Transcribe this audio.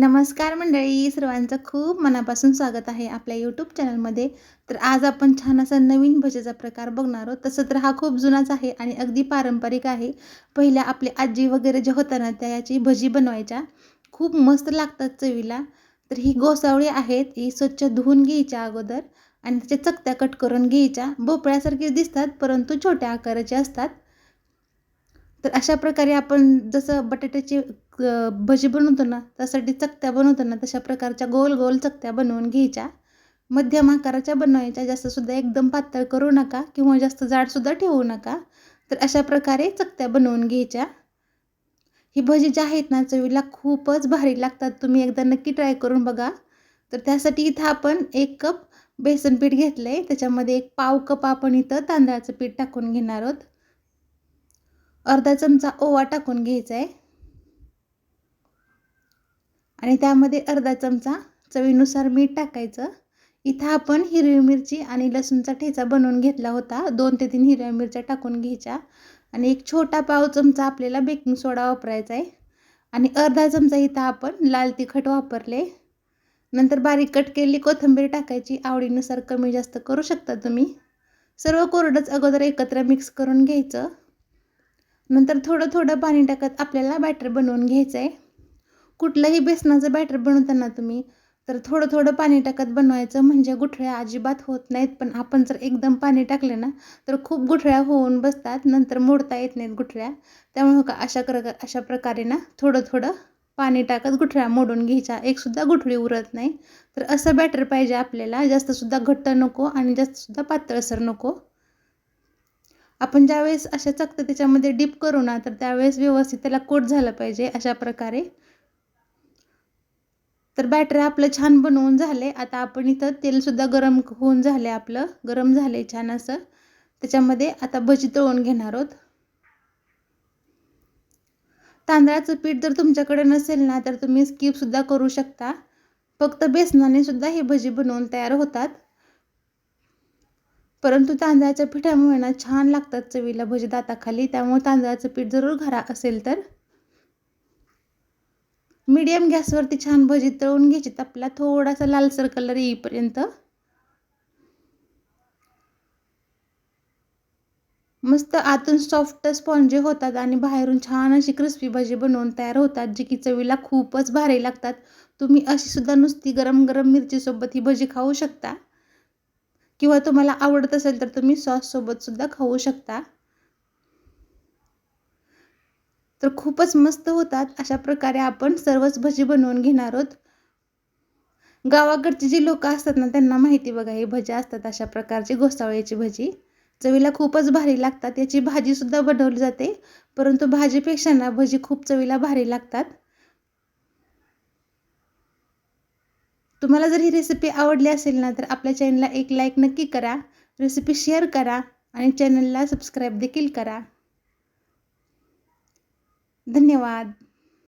नमस्कार मंडळी सर्वांचं खूप मनापासून स्वागत आहे आपल्या यूट्यूब चॅनलमध्ये तर आज आपण छान असा नवीन भजेचा प्रकार बघणार आहोत. तसं तर हा खूप जुनाच आहे आणि अगदी पारंपरिक आहे. पहिल्या आपली आजी वगैरे जे होतं ना त्या याची भजी बनवायच्या. खूप मस्त लागतात चवीला. तर ही गोसावळी आहेत ही स्वच्छ धुवून घ्यायच्या अगोदर आणि त्याच्या चकत्या कट करून घ्यायच्या. भोपळ्यासारखे दिसतात परंतु छोट्या आकाराचे असतात. तर अशा प्रकारे आपण जसं बटाट्याची भजी बनवतो ना त्यासाठी चकत्या बनवतो ना तशा प्रकारच्या गोल गोल चकत्या बनवून घ्यायच्या. मध्यम आकाराच्या बनवायच्या जास्तसुद्धा एकदम पातळ करू नका किंवा जास्त जाडसुद्धा ठेवू नका. तर अशा प्रकारे चकत्या बनवून घ्यायच्या. ही भजी ज्या आहेत ना चवीला खूपच भारी लागतात. तुम्ही एकदा नक्की ट्राय करून बघा. तर त्यासाठी इथं आपण एक कप बेसन पीठ घेतलं आहे त्याच्यामध्ये एक पाव कप आपण इथं तांदळाचं पीठ टाकून घेणार आहोत. अर्धा चमचा ओवा टाकून घ्यायचा आहे आणि त्यामध्ये अर्धा चमचा चवीनुसार मीठ टाकायचं. इथं आपण हिरवी मिरची आणि लसूणचा ठेचा बनवून घेतला होता. दोन ते तीन हिरव्या मिरच्या टाकून घ्यायच्या. आणि एक छोटा पाव चमचा आपल्याला बेकिंग सोडा वापरायचा आहे. आणि अर्धा चमचा इथं आपण लाल तिखट वापरले. नंतर बारीक कट केलेली कोथिंबीर टाकायची. आवडीनुसार कमी जास्त करू शकता तुम्ही. सर्व कोरडंच अगोदर एकत्र मिक्स करून घ्यायचं. नंतर थोडं थोडं पाणी टाकत आपल्याला बॅटर बनवून घ्यायचं आहे कुठलंही बेसनाचं बॅटर बनवताना तुम्ही तर थोडं थोडं पाणी टाकत बनवायचं. म्हणजे गुठळ्या अजिबात होत नाहीत. पण आपण जर एकदम पाणी टाकले ना तर खूप गुठळ्या होऊन बसतात. नंतर मोडता येत नाहीत गुठळ्या. त्यामुळे हो का अशा कर अशा प्रकारे ना थोडं थोडं पाणी टाकत गुठळ्या मोडून घ्यायच्या. एकसुद्धा गुठळी उरत नाही. तर असं बॅटर पाहिजे आपल्याला. जास्तसुद्धा घट्ट नको आणि जास्तसुद्धा पातळसर नको. आपण ज्यावेळेस अशा चकतं त्याच्यामध्ये डीप करू ना तर त्यावेळेस व्यवस्थित त्याला कोट झालं पाहिजे. अशा प्रकारे तर बॅटर आपलं छान बनवून झाले. आता आपण इथं तेलसुद्धा गरम होऊन झाले आपलं. गरम झाले छान असं. त्याच्यामध्ये आता भजी तळून घेणार आहोत. तांदळाचं पीठ जर तुमच्याकडे नसेल ना तर तुम्ही स्किपसुद्धा करू शकता. फक्त बेसनाने सुद्धा ही भजी बनवून तयार होतात. परंतु तांदळाच्या पिठामुळे ना छान लागतात चवीला भजी दाताखाली त्यामुळे तांदळाचं पीठ जरूर घरा असेल तर. मीडियम गॅसवरती छान भजी तळून घ्यायची. आपला थोडासा लालसर कलर येईपर्यंत. मस्त आतून सॉफ्ट स्पॉन्जी होतात आणि बाहेरून छान अशी क्रिस्पी भजी बनवून तयार होतात जी की चवीला खूपच भारी लागतात. तुम्ही अशी सुद्धा नुसती गरम गरम मिरचीसोबत ही भजी खाऊ शकता. किंवा तुम्हाला आवडत असेल तर तुम्ही सॉससोबतसुद्धा खाऊ शकता. तर खूपच मस्त होतात. अशा प्रकारे आपण सर्वच भजी बनवून घेणार आहोत. गावाकडची जी लोक असतात ना त्यांना माहिती बघा हे भजी असतात अशा प्रकारची घोसावळ्याची भजी. चवीला खूपच भारी लागतात. याची भाजीसुद्धा बनवली जाते परंतु भाजीपेक्षा ना भजी खूप चवीला भारी लागतात. तुम्हाला जर ही रेसिपी आवडली असेल ना तर आपल्या चॅनलला एक लाईक नक्की करा. रेसिपी शेअर करा आणि चॅनलला सबस्क्राईब देखील करा. धन्यवाद.